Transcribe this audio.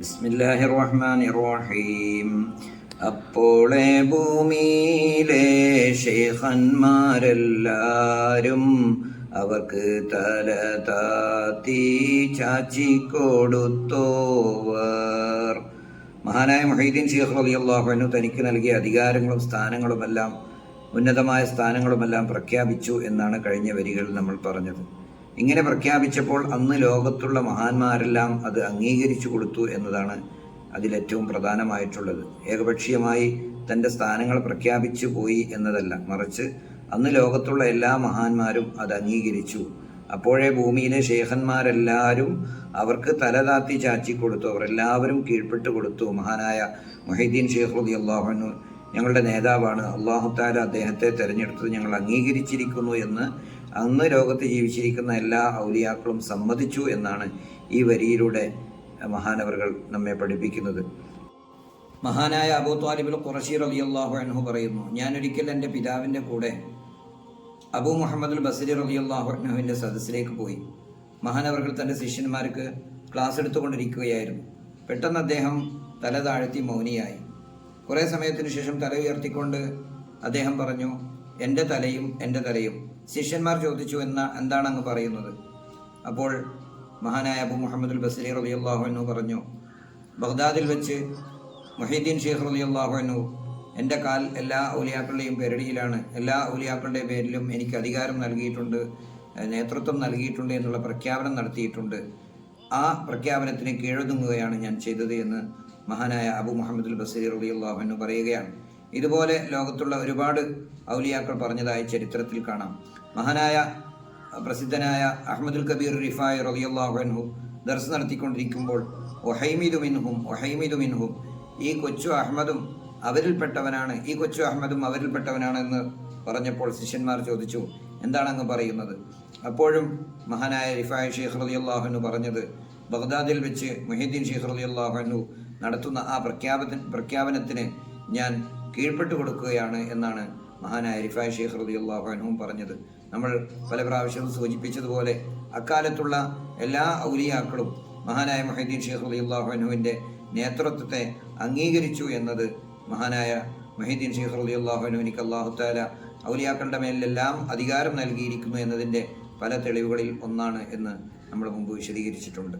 ബിസ്മില്ലാഹി റഹീം അപ്പോളെ ഭൂമിയിലെ ശേഖന്മാരെല്ലാരും അവർക്ക് തല താത്തി ചാച്ചി കൊടുത്തോവർ. മഹാനായ മൊഹീദ്ദീൻ ഷെയ്ഖ് അലി അള്ളാഹുനു തനിക്ക് നൽകിയ അധികാരങ്ങളും സ്ഥാനങ്ങളുമെല്ലാം ഉന്നതമായ സ്ഥാനങ്ങളുമെല്ലാം പ്രഖ്യാപിച്ചു എന്നാണ് കഴിഞ്ഞ വരികളിൽ നമ്മൾ പറഞ്ഞത്. ഇങ്ങനെ പ്രഖ്യാപിച്ചപ്പോൾ അന്ന് ലോകത്തുള്ള മഹാന്മാരെല്ലാം അത് അംഗീകരിച്ചു കൊടുത്തു എന്നതാണ് അതിലേറ്റവും പ്രധാനമായിട്ടുള്ളത്. ഏകപക്ഷീയമായി തന്റെ സ്ഥാനങ്ങൾ പ്രഖ്യാപിച്ചു പോയി എന്നതല്ല. മറിച്ച് അന്ന് ലോകത്തുള്ള എല്ലാ മഹാന്മാരും അത് അംഗീകരിച്ചു. അപ്പോഴേ ഭൂമിയിലെ ശേഖന്മാരെല്ലാവരും അവർക്ക് തലതാത്തി ചാച്ചി കൊടുത്തു. അവർ എല്ലാവരും കീഴ്പ്പെട്ട് കൊടുത്തു. മഹാനായ മൊഹീദ്ദീൻ ഷെയ്ഖ് റതി അള്ളാഹുനു ഞങ്ങളുടെ നേതാവാണ്. അള്ളാഹുത്താല അദ്ദേഹത്തെ തിരഞ്ഞെടുത്തത് ഞങ്ങൾ അംഗീകരിച്ചിരിക്കുന്നു എന്ന് അന്ന് ലോകത്ത് ജീവിച്ചിരിക്കുന്ന എല്ലാ ഔലിയാക്കളും സമ്മതിച്ചു എന്നാണ് ഈ വരിയിലൂടെ മഹാനവറുകൾ നമ്മെ പഠിപ്പിക്കുന്നത്. മഹാനായ അബൂ താലിബുൽ ഖുറഷി റബി അള്ളാഹു അൻഹു പറയുന്നു ഞാനൊരിക്കൽ എന്റെ പിതാവിന്റെ കൂടെ അബൂ മുഹമ്മദുൽ ബസരി റബി അള്ളാഹു അൻഹുവിന്റെ സദസ്സിലേക്ക് പോയി. മഹാനവറുകൾ തന്റെ ശിഷ്യന്മാർക്ക് ക്ലാസ് എടുത്തുകൊണ്ടിരിക്കുകയായിരുന്നു. പെട്ടെന്ന് അദ്ദേഹം തല താഴ്ത്തി മൗനിയായി. കുറേ സമയത്തിന് ശേഷം തല ഉയർത്തിക്കൊണ്ട് അദ്ദേഹം പറഞ്ഞു എന്റെ തലയും എന്റെ തലയും. ശിഷ്യന്മാർ ചോദിച്ചു എന്ന എന്താണ് അങ്ങ് പറയുന്നത്? അപ്പോൾ മഹാനായ അബു മുഹമ്മദുൽ ബസരി റലി അള്ളാഹുനു പറഞ്ഞു ബഗ്ദാദിൽ വെച്ച് മൊഹീദ്ദീൻ ഷെയ്ഖ് റലി അള്ളാഹുനു എന്റെ കാൽ എല്ലാ ഔലിയാക്കളുടെയും പേരടിയിലാണ്. എല്ലാ ഔലിയാക്കളുടെ പേരിലും എനിക്ക് അധികാരം നൽകിയിട്ടുണ്ട് നേതൃത്വം നൽകിയിട്ടുണ്ട് എന്നുള്ള പ്രഖ്യാപനം നടത്തിയിട്ടുണ്ട്. ആ പ്രഖ്യാപനത്തിന് കീഴൊതുങ്ങുകയാണ് ഞാൻ ചെയ്തത് എന്ന് മഹാനായ അബു മുഹമ്മദുൽ ബസീർ റലി അള്ളാഹുനു പറയുകയാണ്. ഇതുപോലെ ലോകത്തുള്ള ഒരുപാട് ഔലിയാക്കൾ പറഞ്ഞതായി ചരിത്രത്തിൽ കാണാം. മഹാനായ പ്രസിദ്ധനായ അഹമ്മദുൽ കബീർ റിഫായ് റലിയല്ലാഹു ദർസ് നടത്തിക്കൊണ്ടിരിക്കുമ്പോൾ ഒഹൈമിദു മിൻഹും ഒഹൈമിദു മിൻഹും ഈ കൊച്ചു അഹമ്മദും അവരിൽപ്പെട്ടവനാണ് ഈ കൊച്ചു അഹമ്മദും അവരിൽപ്പെട്ടവനാണെന്ന് പറഞ്ഞപ്പോൾ ശിഷ്യന്മാർ ചോദിച്ചു എന്താണ് അങ്ങ് പറയുന്നത്? അപ്പോഴും മഹാനായ റിഫായ് ഷെയ്ഖ് റലിയല്ലാഹുനു പറഞ്ഞത് ബഗ്ദാദിൽ വെച്ച് മുഹീദ്ദീൻ ഷെയ്ഖ് റലിയല്ലാഹുനു നടത്തുന്ന ആ പ്രഖ്യാപന പ്രഖ്യാപനത്തിന് ഞാൻ കീഴ്പ്പെട്ടു കൊടുക്കുകയാണ് എന്നാണ് മഹാനായ റിഫാ ഷെയ്ഖ് റളിയല്ലാഹു അൻഹും പറഞ്ഞത്. നമ്മൾ പല പ്രാവശ്യവും സൂചിപ്പിച്ചതുപോലെ അക്കാലത്തുള്ള എല്ലാ ഔലിയാക്കളും മഹാനായ മൊഹീദ്ദീൻ ഷെയ്ഖ് റളിയല്ലാഹു അൻഹുവിന്റെ നേതൃത്വത്തെ അംഗീകരിച്ചു എന്നത് മഹാനായ മൊഹീദ്ദീൻ ഷെയ്ഖ് റളിയല്ലാഹു അൻഹുവിനിക്ക് അള്ളാഹു താല ഔലിയാക്കളുടെ മേലെല്ലാം അധികാരം നൽകിയിരിക്കുന്നു എന്നതിന്റെ പല തെളിവുകളിൽ ഒന്നാണ് എന്ന് നമ്മൾ മുമ്പ് വിശദീകരിച്ചിട്ടുണ്ട്.